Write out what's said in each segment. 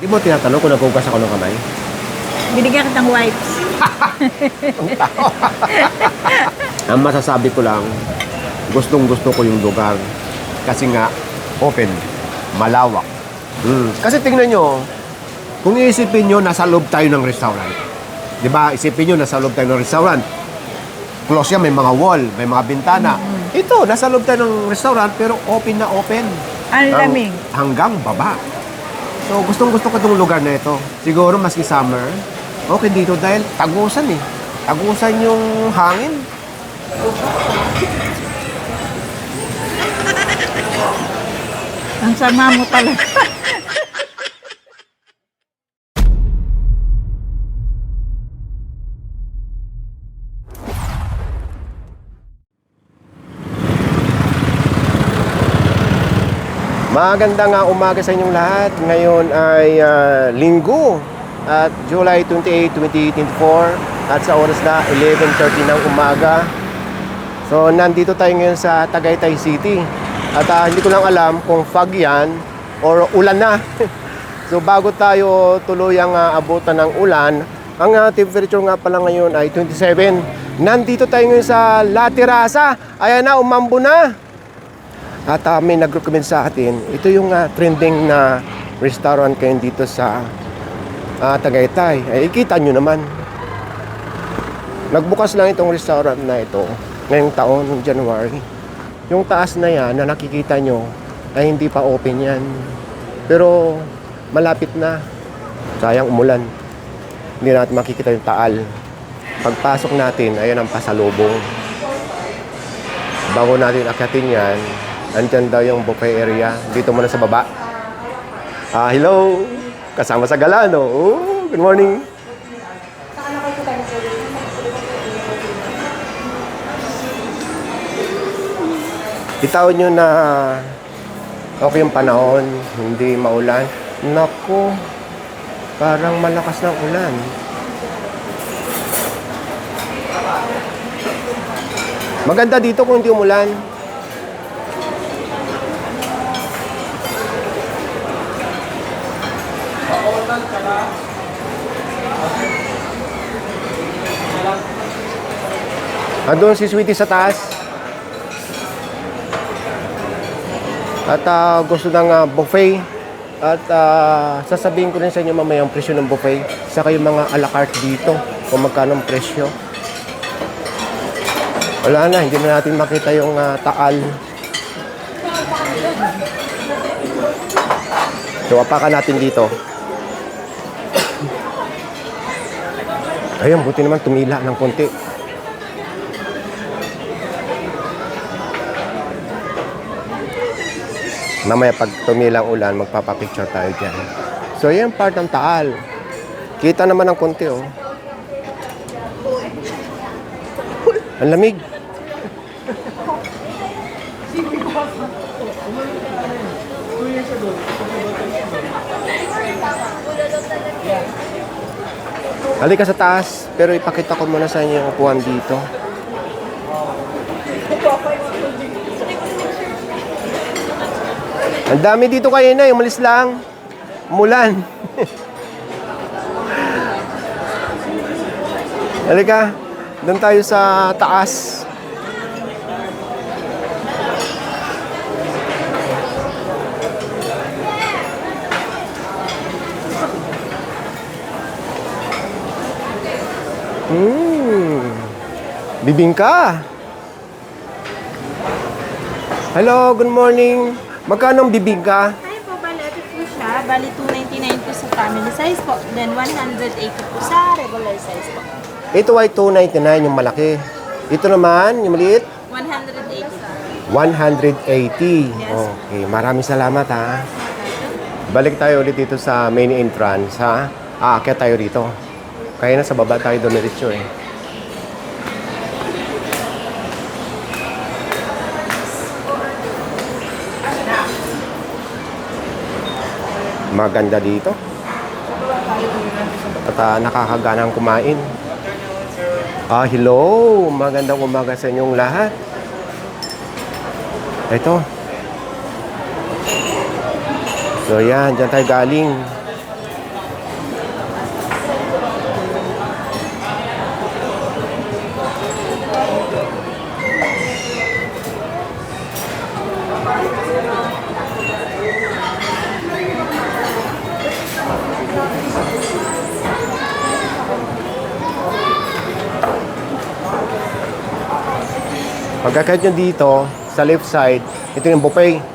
Di mo tinatanong kung naghugas ako ng kamay? Binigyan kitang wipes. Ang masasabi ko lang, gustong gusto ko yung lugar. Kasi nga, open, malawak. Mm. Kasi tingnan nyo, kung iisipin nyo, nasa loob tayo ng restaurant. Di ba? Isipin nyo, nasa loob tayo ng restaurant. Close yan, may mga wall, may mga bintana. Ito, nasa loob tayo ng restaurant, pero open na open. Ang lamig. Hanggang baba. So, gustong gusto ko itong lugar na ito. Siguro, maski summer, okay dito dahil tagusan eh. Tagusan yung hangin. Ang sama mo talaga. Magandang nga umaga sa inyong lahat. Ngayon ay ah, linggo at July 28, 2024 at sa oras na 11.30 ng umaga. So nandito tayo ngayon sa Tagaytay City at ah, hindi ko lang alam kung fog yan or ulan na. so bago tayo tuluyang ah, abutan ng ulan, ang ah, temperature nga pala ngayon ay 27. Nandito tayo ngayon sa La Terraza. Ayan na, umambo na. At uh, may nag-recommend sa atin, ito yung ah, trending na restaurant kayo dito sa ah, Tagaytay. Ay, ikita nyo naman. Nagbukas lang itong restaurant na ito ngayong taon, January. Yung taas na yan na nakikita nyo ay hindi pa open yan. Pero malapit na. Sayang umulan. Hindi natin makikita yung taal. Pagpasok natin, ayan ang pasalubong. Bago natin akyatin yan, andyan daw yung buffet area. Dito muna sa baba. Ah, hello! Kasama sa gala, no? Oh, good morning! Bitaw nyo na okay yung panahon, hindi maulan. Nako, parang malakas ng ulan. Maganda dito kung hindi umulan. Andun si Sweetie sa taas. At ah, gusto ng ah, buffet. At ah, sasabihin ko rin sa inyo mamaya ang presyo ng buffet. Saka yung mga a la carte dito. Kung magkano ang presyo. Wala na, hindi na natin makita yung ah, taal. So, apakan natin dito. Ayun, buti naman tumila ng konti. Mamaya pag tumilang ulan, magpapapicture tayo dyan. So, yan part ng taal. Kita naman ng konti, oh. Ang lamig. Halika sa taas, pero ipakita ko muna sa inyo yung upuan dito. Ang dami dito kayo na, umalis lang. Mulan. Halika, doon tayo sa taas. Hmm. Bibingka. Hello, good morning. Magkano ang bibingka? Ay po, bali ito po siya. Bali 299 po sa family size po. Then 180 po sa regular size po. Ito ay 299 yung malaki. Ito naman, yung maliit, 180 po. 180. Okay, maraming salamat ha. Balik tayo ulit dito sa main entrance ha. Aakyat tayo dito. Kaya na sa baba tayo dumiretso eh. Maganda dito. At ah, nakakaganang kumain. Ah, hello! Magandang umaga sa inyong lahat. Ito. So yan, dyan tayo galing. Pagkakit nyo dito, sa left side, ito yung buffet.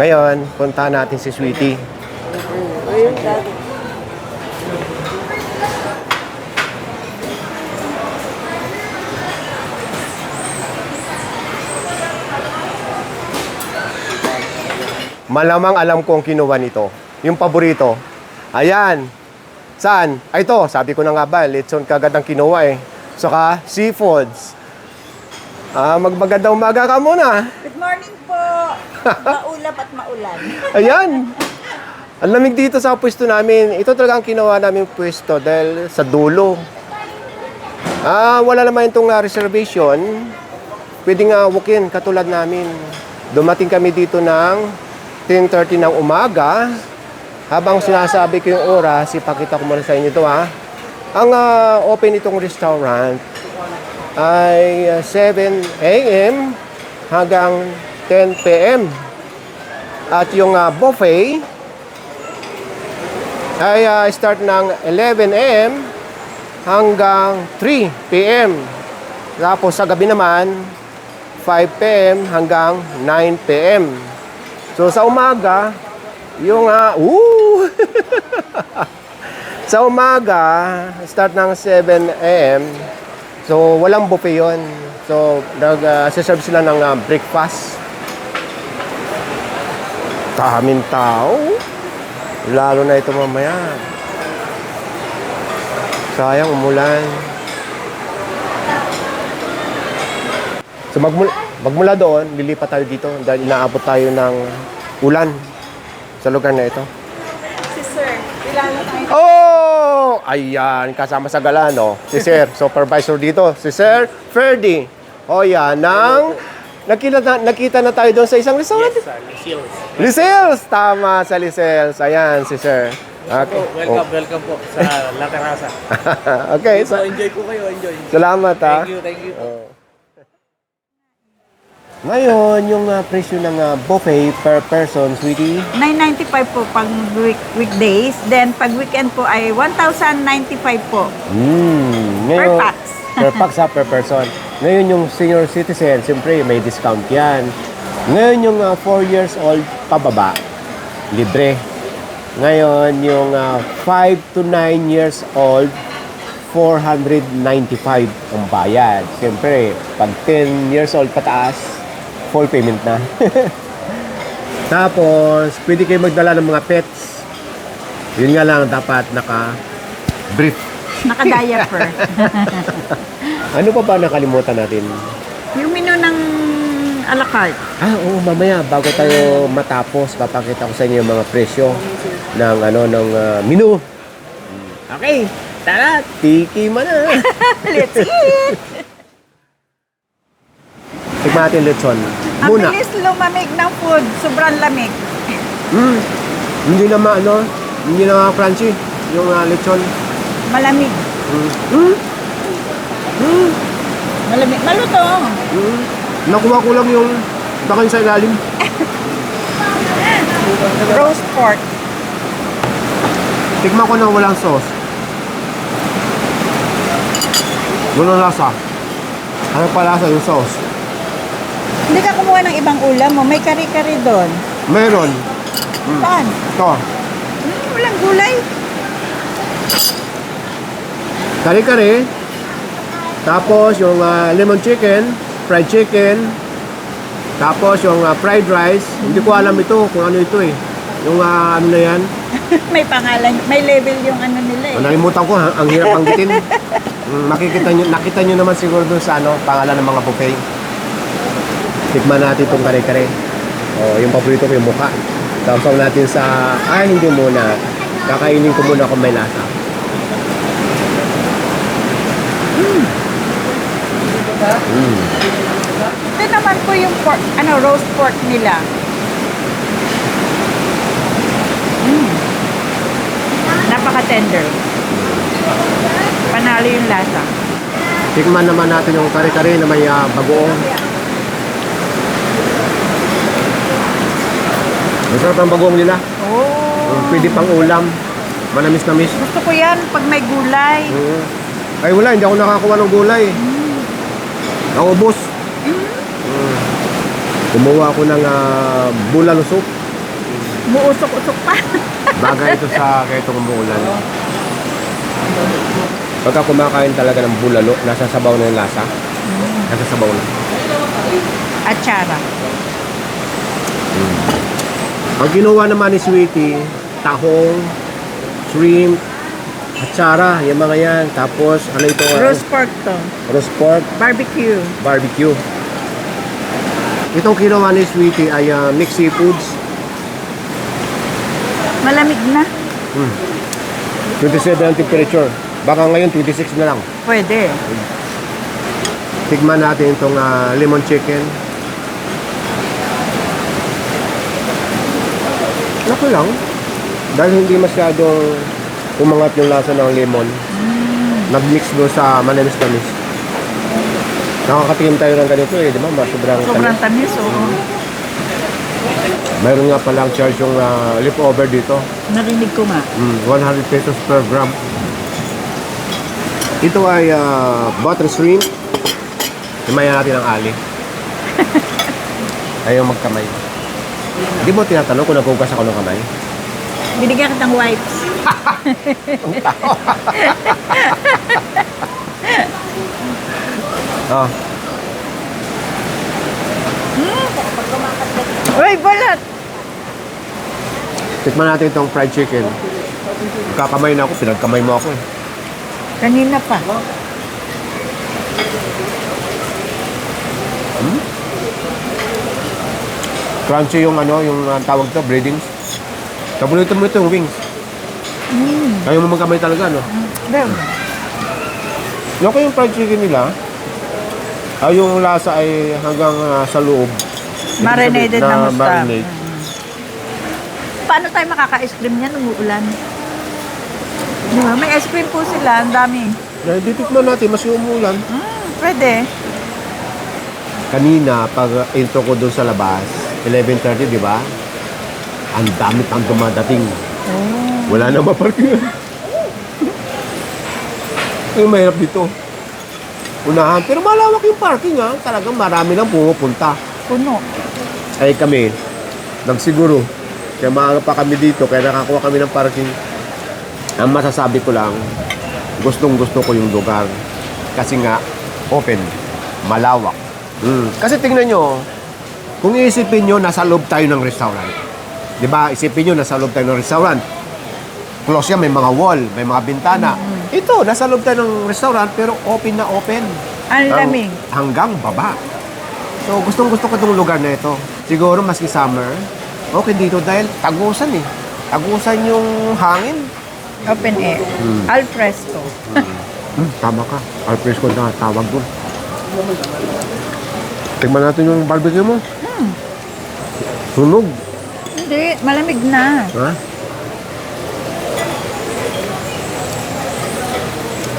Ngayon, punta natin si Sweetie. Malamang alam kong kinuha nito. Yung paborito. Ayan. Saan? Ay, ito. Sabi ko na nga ba, lechon kagad ang kinuha eh. Saka, seafoods. Ah, magmagandang umaga ka muna. Maulap at maulan. Ayan. Ang lamig dito sa pwesto namin. Ito talaga ang kinuha namin pwesto dahil sa dulo. Ah, wala naman itong ah, reservation. Pwede nga walk-in katulad namin. Dumating kami dito ng 10.30 ng umaga. Habang sinasabi ko yung oras, ipakita ko muna sa inyo ito ha. Ang ah, open itong restaurant ay ah, 7 a.m. hanggang 10 p.m. At yung ah, buffet ay ah, start ng 11 a.m. hanggang 3 p.m. Tapos sa gabi naman, 5 p.m. hanggang 9 p.m. So sa umaga, yung uh, sa umaga, start ng 7 a.m. So walang buffet yon. So nag-serve sila ng ah, breakfast. Daming tao. Lalo na ito mamaya. Sayang umulan. So magmula, magmula doon, lilipat tayo dito dahil inaabot tayo ng ulan sa lugar na ito. Si Sir, kilala tayo. Oh! Ayan, kasama sa gala, no? Si Sir, supervisor dito. Si Sir Ferdy. O yan, ng... Nakita na, nakita na tayo doon sa isang resort. Yes, sir. Seals. Lisels! Tama sa Lisels. Ayan, si Sir. Okay. Welcome, welcome po sa La Terraza. Oh. okay, So, sa- enjoy po kayo, enjoy. salamat ha. Thank you, thank you. Ngayon, yung ah, presyo ng ah, buffet per person, sweetie, 995 po pag week, weekdays. Then pag weekend po ay 1,095 po. Mm, Per ngayon, pax. per pax ha, per person. Ngayon yung senior citizen, siyempre may discount yan. Ngayon yung 4 years old pababa, libre. Ngayon yung 5 to 9 years old, 495 ang bayad. Siyempre, pag 10 years old pataas, full payment na. Tapos, pwede kayo magdala ng mga pets. Yun nga lang, dapat naka-brief Naka-diaper. Ano pa ba nakalimutan natin? yung menu ng a la carte. Ah, oo, mamaya bago tayo matapos, papakita ko sa inyo yung mga presyo ng ano ng ah, menu. Okay, tara, tiki mo na. Let's eat! Tikman natin lechon. Ang Muna. bilis lumamig ng food. Sobrang lamig. Mm. Hindi na ma, ano, hindi na crunchy yung ah, lechon. Malamig. Mm. Mm. Malamig. Malutong. Mm. Nakuha ko lang yung bakal sa ilalim. Roast pork. Tikman ko na walang sauce. Walang lasa. Ano pa lasa yung sauce? Hindi ka kumuha ng ibang ulam mo. May kari-kari doon. Meron. Saan? Ito. Hmm, walang gulay. Kare-kare. Tapos yung ah, lemon chicken, fried chicken. Tapos yung ah, fried rice. Hindi ko alam ito kung ano ito eh. Yung ah, ano na yan. may pangalan. May level yung ano nila eh. Oh, nalimutan ko, ha? ang hirap panggitin. Mm, makikita nyo, nakita nyo naman siguro dun sa ano, pangalan ng mga buffet. Tikman natin itong kare-kare. Oh, yung paborito ko yung mukha. Tapos natin sa, ay hindi muna. Kakainin ko muna kung may lasa. Ito naman po yung pork, ano, roast pork nila. Mm. Napaka-tender. Panalo yung lasa. Tikman naman natin yung kare-kare na may ah, bagoong. Masarap ang bagoong nila. Oh. Mm, Pwede pang ulam. Manamis-namis. Gusto ko yan pag may gulay. Mm. Ay wala, hindi ako nakakuha ng gulay. Naubos. Mm. Kumuha ako ng uh, bulalo soup. Muusok-usok pa. Bagay ito sa kahitong umuulan. Pagka kumakain talaga ng bulalo, nasa sabaw na yung lasa. Nasa sabaw na. Atsara. Ang ginawa naman ni Sweetie, tahong, shrimp, atsara, yung mga yan. Tapos, ano ito? ah, Roast pork to. roast pork, Barbecue. barbecue. Itong ginawa ni Sweetie ay ah, mixed seafoods. Malamig na. 27 ang temperature. Baka ngayon 26 na lang. Pwede. Tigman natin itong ah, lemon chicken. Lako lang. Dahil hindi masyadong umangat yung lasa ng lemon. Nag-mix doon sa manamis-tamis. Nakakatingin tayo ng ganito eh, di ba? Ma- Sobrang, Sobrang tamis. tamis, oo. Mayroon nga palang charge yung ah, leftover dito. Narinig ko nga. Mm, 100 pesos per gram. Ito ay ah, butter shrimp. Himayan natin ang ali. Ayaw magkamay. Di mo tinatanong kung naghugas ako ng kamay? Binigyan kitang wipes. Oh. Uy, balat! Tikman natin itong fried chicken. Kakamay na ako, pinagkamay mo ako eh. Kanina pa. Crunchy yung ano, yung ah, tawag to, breadings. Tapos mo ito yung wings. Mm. Ayaw mo magkamay talaga, no? Well, Okay yung fried chicken nila. Ay, yung lasa ay hanggang ah, sa loob. Ibig Marinated sabihin, na musta. marinate. paano tayo makaka-ice cream niyan? Umuulan. Di ba? May ice cream po sila. Ang dami. Dahil titikman natin, mas umulan. Mm, pwede. Kanina, pag intro ko doon sa labas, 11.30, di ba? Ang dami pang dumadating. Wala na maparkingan. Ay, mahirap dito. Unahan. Pero malawak yung parking ha. Talagang marami lang pumupunta. Puno. Ay kami, nagsiguro. Kaya maaga pa kami dito, kaya nakakuha kami ng parking. Ang masasabi ko lang, gustong gusto ko yung lugar. Kasi nga, open, malawak. Mm. Kasi tingnan nyo, kung iisipin nyo, nasa loob tayo ng restaurant. Di ba? Isipin nyo, nasa loob tayo ng restaurant. Close yan, may mga wall, may mga bintana. Ito, nasa loob tayo ng restaurant, pero open na open. Ang lamig. Hanggang baba. So, gustong gusto ko itong lugar na ito. Siguro, maski summer, okay dito dahil tagusan eh. Tagusan yung hangin. Open air. Al fresco. Hmm, tama ka. Alfresco na tawag doon. Tingnan natin yung barbecue mo. Sunog. Hindi, malamig na. Ha?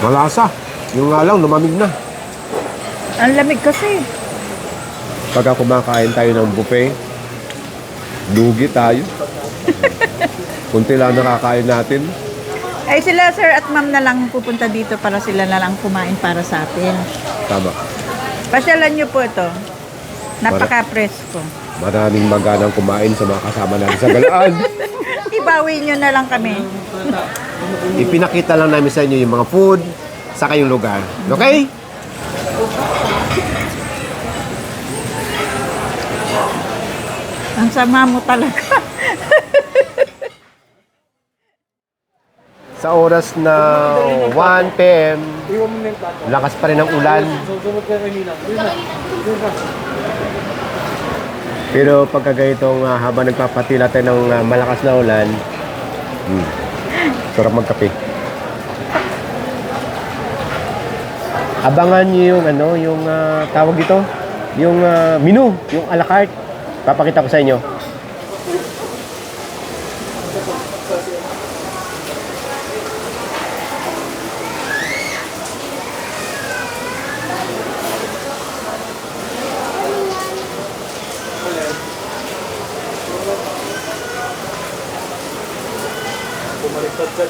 Malasa. Yung nga lang, lumamig na. Ang lamig kasi. Pagka kumakain tayo ng buffet, lugi tayo. Kunti lang nakakain natin. Ay sila sir at ma'am na lang pupunta dito para sila na lang kumain para sa atin. Tama. Pasyalan niyo po ito. Napaka-presko. Maraming maganang kumain sa mga kasama natin sa galaan. Ibawi niyo na lang kami. Ipinakita lang namin sa inyo yung mga food, saka yung lugar. Okay? Ang sama mo talaga. Sa oras na 1 p.m., lakas pa rin ang ulan. Pero pagka ganitong ah, habang nagpapatila tayo ng ah, malakas na ulan, hmm, sarap magkape. Abangan niyo yung ano, yung ah, tawag dito, yung ah, menu, yung a la carte. Papakita ko sa inyo.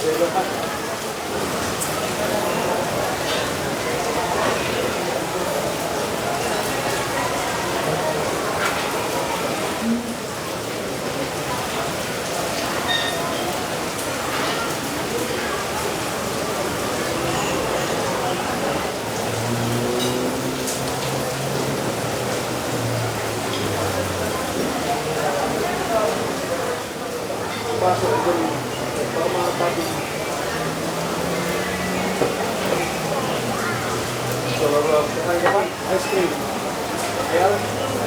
はい。dela.